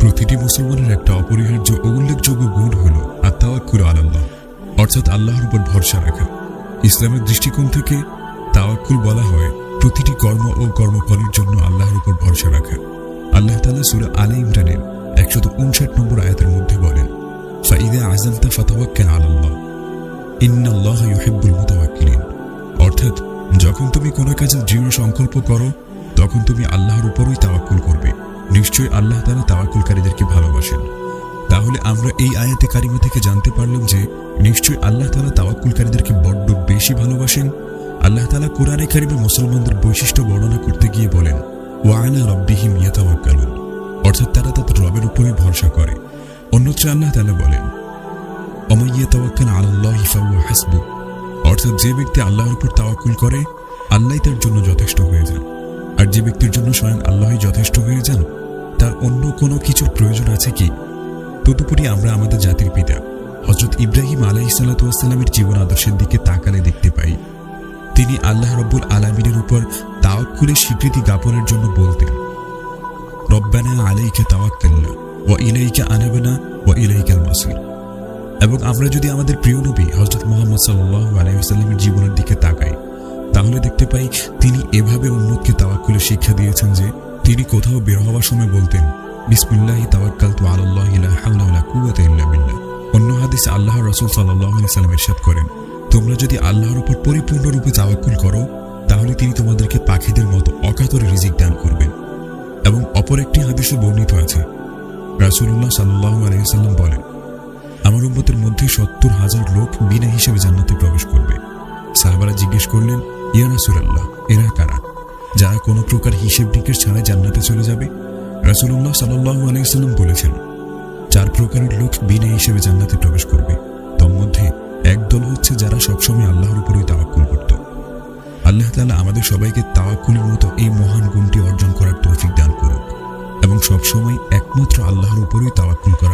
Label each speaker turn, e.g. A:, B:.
A: প্রতিটি মুসলমানের একটা অপরিহার্য, উল্লেখযোগ্য গুণ হল আত্মাওয়াক্কুল আল্লাহ অর্থাৎ আল্লাহর উপর ভরসা রাখা। ইসলামের দৃষ্টিকোণ থেকে তাওয়াক্কুল বলা হয় প্রতিটি কর্ম ও কর্মফলের জন্য আল্লাহর উপর ভরসা রাখা। আল্লাহ তালা সুরা আলে ইমরানের একশত উনষাট নম্বর আয়াতের মধ্যে বলেন, ফাইদা আজমতা ফাতাওয়াক্কাল আল্লাহ ইন্নাল্লাহ ইউহিব্বুল মুতাওয়াক্কিলিন। অর্থাৎ, যখন তুমি কোনো কাজে দৃঢ় সংকল্প করো তখন তুমি আল্লাহর উপরই তাওয়াক্কুল করবে। নিশ্চয়ই আল্লাহ তাআলা তাওয়াক্কুলকারীদেরকে ভালোবাসেন। তাহলে আমরা এই আয়াতে কারিমা থেকে জানতে পারলাম যে, নিশ্চয়ই আল্লাহ তাআলা তাওয়াক্কুলকারীদেরকে বড্ড বেশি ভালোবাসেন। আল্লাহ তালা কোরআনে কারিমে মুসলমানদের বৈশিষ্ট্য বর্ণনা করতে গিয়ে বলেন ওয়ানা রব্বিহিম ইয়াতাওয়াক্কালুন। অর্থাৎ তারা তাদের রবের উপরই ভরসা করে। অন্যত্র আল্লাহ তাআলা বলেন অমাইয়া তাওয়াক্কাল আলাল্লাহি ফাহুয়া হাসবু অর্থাৎ যে ব্যক্তি আল্লাহর উপর তাওয়াক্কুল করে আল্লাহই তার জন্য যথেষ্ট হয়ে যে ব্যক্তির জন্য স্বয়ং আল্লাহই যথেষ্ট হয়ে যান, তার অন্য কোনো কিছুর প্রয়োজন আছে কি? তদুপরি আমরা আমাদের জাতির পিতা হজরত ইব্রাহিম আলাহি সাল্লাতামের জীবন আদর্শের দিকে তাকালে দেখতে পাই। তিনি আল্লাহ রব্বুল আলমিনের উপর তাওয়াক্কুলের স্বীকৃতি জ্ঞাপনের জন্য বলতেন, রব্বানা আলাইকে তাওয়াক্কাল্লা ও ইলাইকা আনাবেনা ও ইলাইকাল মাসির। এবং আমরা যদি আমাদের প্রিয় নবী হজরত মোহাম্মদ সাল্লাহ আলাইসাল্লামের জীবনের দিকে পাই তিনি এভাবে উন্মতকে তাওয়াক্কুলের শিক্ষা দিয়েছেন যে, তিনি কোথাও বের হওয়ার সময় বলতেন, বিসমিল্লাহি তাওয়াক্কাল তু আল্লাহ ইলা হাওলা ওয়ালা কুওয়াতা ইল্লা বিল্লাহ। অন্য হাদিস আল্লাহ রাসূল সাল্লাল্লাহু আলাইহি সাল্লাম ইরশাদ করেন, তোমরা যদি আল্লাহর উপর পরিপূর্ণরূপে তাওয়াক্কুল করো, তাহলে তিনি তোমাদেরকে পাখিদের মতো অকাতরে রিজিক দান করবেন। এবং অপর একটি হাদিসে বর্ণিত আছে, রাসূলুল্লাহ সাল্লাল্লাহু আলাইহি সাল্লাম বলেন, আমার উম্মতের মধ্যে সত্তর হাজার লোক বিনা হিসেবে জান্নাতে প্রবেশ করবে। সাহাবারা জিজ্ঞেস করলেন, ইয়া রাসূলুল্লাহ, এরা কারা? যারা কোনো প্রকার হিসেব নিকেশ ছাড়াই জান্নাতে চলে যাবে? রাসূলুল্লাহ সাল্লাল্লাহু আলাইহি সাল্লাম বলেছেন, চার প্রকারের লোক বিনা হিসেবে জান্নাতে প্রবেশ করবে। তন্মধ্যে একদল হচ্ছে যারা সবসময় আল্লাহর উপরই তাওয়াক্কুল করত। আল্লাহ তালা আমাদের সবাইকে তাওয়াক্কুলের মতো এই মহান গুণটি অর্জন করার তৌফিক দান করুক এবং সবসময় একমাত্র আল্লাহর উপরই তাওয়াক্কুল দান